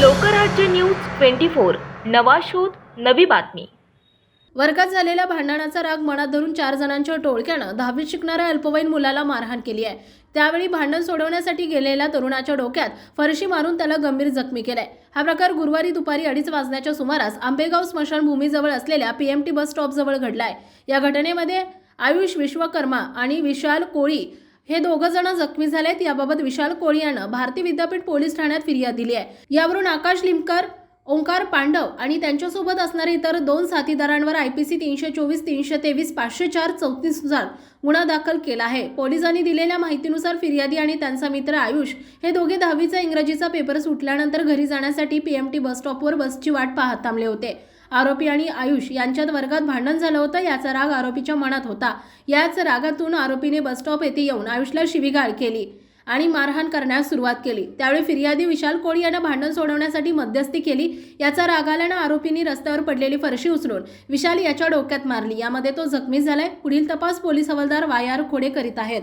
Lokrajya news twenty four. नवा शोध नवी बातमी. वर्गात झालेल्या भांडणाचा राग मनात धरून चार जणांच्या टोळक्यानं दहावीत शिकणाऱ्या अल्पवयीन मुलाला मारहाण केली आहे. त्यावेळी भांडण सोडवण्यासाठी गेलेल्या तरुणाच्या डोक्यात फरशी मारून त्याला गंभीर जखमी केलाय. हा प्रकार गुरुवारी दुपारी अडीच वाजण्याच्या सुमारास आंबेगाव स्मशानभूमीजवळ असलेल्या पीएमटी बस स्टॉपजवळ घडलाय. या घटनेमध्ये आयुष विश्वकर्मा आणि विशाल कोळी हे दोघं जण जखमी झालेत. याबाबत विशाल कोळी यानं भारती विद्यापीठ पोलीस ठाण्यात फिर्याद दिली आहे. यावरून आकाश लिमकर ओंकार पांडव आणि त्यांच्यासोबत असणारे इतर दोन साथीदारांवर आय पी सी तीनशे चोवीस तीनशे तेवीस पाचशे चार चौतीसनुसार गुन्हा दाखल केला आहे. पोलिसांनी दिलेल्या माहितीनुसार फिर्यादी आणि त्यांचा मित्र आयुष हे दोघे दहावीचा इंग्रजीचा पेपर सुटल्यानंतर घरी जाण्यासाठी पीएमटी बस स्टॉपवर बसची वाट पाहत थांबले होते. आरोपी आणि आयुष यांच्यात वर्गात भांडण झालं होतं याचा राग आरोपीच्या मनात होता. याच रागातून आरोपीने बसस्टॉप येथे येऊन आयुषला शिवीगाळ केली आणि मारहाण करण्यास सुरुवात केली. त्यावेळी फिर्यादी विशाल कोळी यानं भांडण सोडवण्यासाठी मध्यस्थी केली. याचा राग आल्यानं आरोपींनी रस्त्यावर पडलेली फरशी उचलून विशाल याच्या डोक्यात मारली. यामध्ये तो जखमी झालाय. पुढील तपास पोलीस हवालदार वाय आर खोडे करीत आहेत.